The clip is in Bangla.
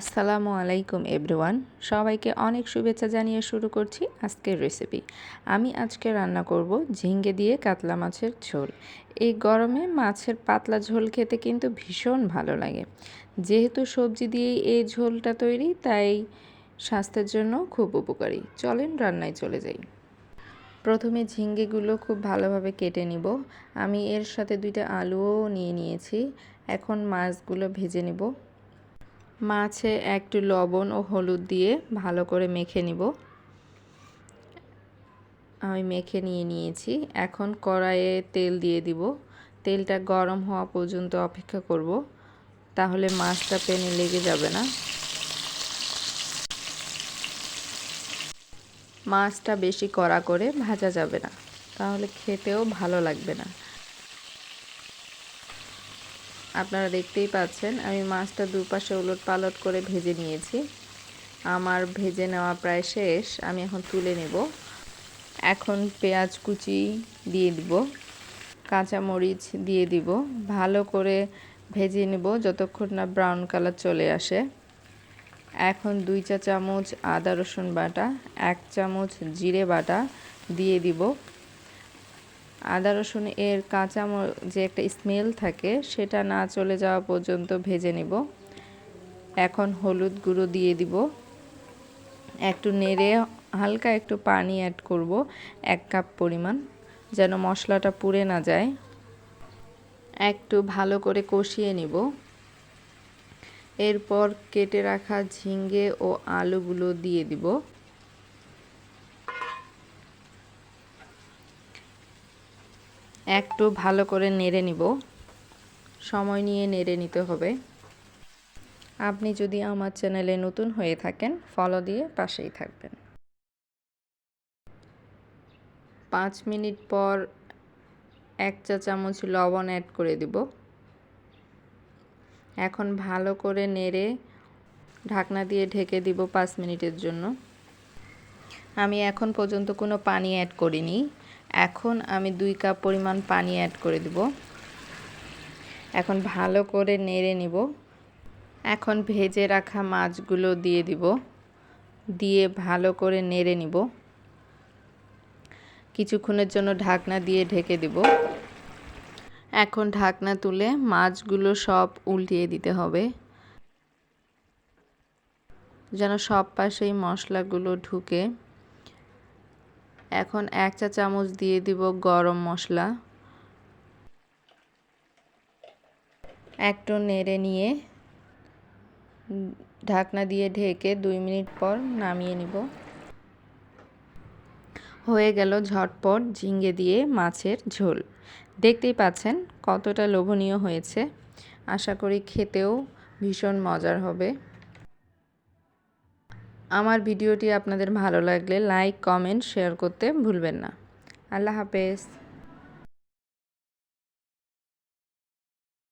আসসালামু আলাইকুম, এভরিওয়ান। সবাইকে অনেক শুভেচ্ছা জানিয়ে শুরু করছি আজকের রেসিপি। আমি আজকে রান্না করব ঝিঙ্গে দিয়ে কাতলা মাছের ঝোল। এই গরমে মাছের পাতলা ঝোল খেতে কিন্তু ভীষণ ভালো লাগে। যেহেতু সবজি দিয়েই এই ঝোলটা তৈরি, তাই স্বাস্থ্যের জন্য খুব উপকারী। চলেন রান্নায় চলে যাই। প্রথমে ঝিঙ্গেগুলো খুব ভালোভাবে কেটে নিব। আমি এর সাথে দুইটা আলুও নিয়ে নিয়েছি। এখন মাছগুলো ভেজে নেব। মাছে একটু লবণ ও হলুদ দিয়ে ভালো করে মেখে নিব। আমি মেখে নিয়ে নিয়েছি। এখন কড়াইয়ে তেল দিয়ে দিব। তেলটা গরম হওয়া পর্যন্ত অপেক্ষা করব। তাহলে মাছটা পেনে লেগে যাবে না। মাছটা বেশি কড়া করে ভাজা যাবে না। তাহলে খেতেও ভালো লাগবে না। আপনারা দেখতেই পাচ্ছেন, আমি মাছটা দুপাশে উলট পালট করে ভেজে নিয়েছি। আমার ভেজে নেওয়া প্রায় শেষ, আমি এখন তুলে নেব। এখন পেঁয়াজ কুচি দিয়ে দিব, কাঁচামরিচ দিয়ে দিব, ভালো করে ভেজে নেব যতক্ষণ না ব্রাউন কালার চলে আসে। এখন দুই চা চামচ আদা রসুন বাটা, এক চামচ জিরে বাটা দিয়ে দিব। আদা রসুন এর কাঁচা যে একটা স্মেল থাকে, সেটা না চলে যাওয়া পর্যন্ত ভেজে নিব। এখন হলুদ গুঁড়ো দিয়ে দিব। একটু নেড়ে হালকা একটু পানি অ্যাড করব, এক কাপ পরিমাণ, যেন মশলাটা পুড়ে না যায়। একটু ভালো করে কষিয়ে নিব। এরপর কেটে রাখা ঝিঙ্গে ও আলুগুলো দিয়ে দিব। একটু ভালো করে নেড়ে নিব। সময় নিয়ে নেড়ে নিতে হবে। আপনি যদি আমার চ্যানেলে নতুন হয়ে থাকেন ফলো দিয়ে পাশেই থাকবেন। পাঁচ মিনিট পর এক চা চামচ লবণ অ্যাড করে দিব। এখন ভালো করে নেড়ে ঢাকনা দিয়ে ঢেকে দিব পাঁচ মিনিটের জন্য। আমি এখন পর্যন্ত কোনো পানি অ্যাড করিনি। এখন আমি দুই কাপ পরিমাণ পানি অ্যাড করে দিব। এখন ভালো করে নেড়ে নিব। এখন ভেজে রাখা মাছগুলো দিয়ে দিব। দিয়ে ভালো করে নেড়ে নিব। কিছুক্ষণের জন্য ঢাকনা দিয়ে ঢেকে দিব। এখন ঢাকনা তুলে মাছগুলো সব উল্টিয়ে দিতে হবে। যেন সব পাশেই মশলাগুলো ঢুকে এখন এক চা চামচ দিয়ে দিব গরম মশলা। একটু নেড়ে নিয়ে ঢাকনা দিয়ে ঢেকে দুই মিনিট পর নামিয়ে নিব। হয়ে গেল ঝটপট ঝিঙ্গে দিয়ে মাছের ঝোল। দেখতেই পাচ্ছেন কতটা লোভনীয় হয়েছে। আশা করি খেতেও ভীষণ মজার হবে। আমার ভিডিওটি আপনাদের ভালো লাগলে লাইক কমেন্ট শেয়ার করতে ভুলবেন না। আল্লাহ হাফেজ।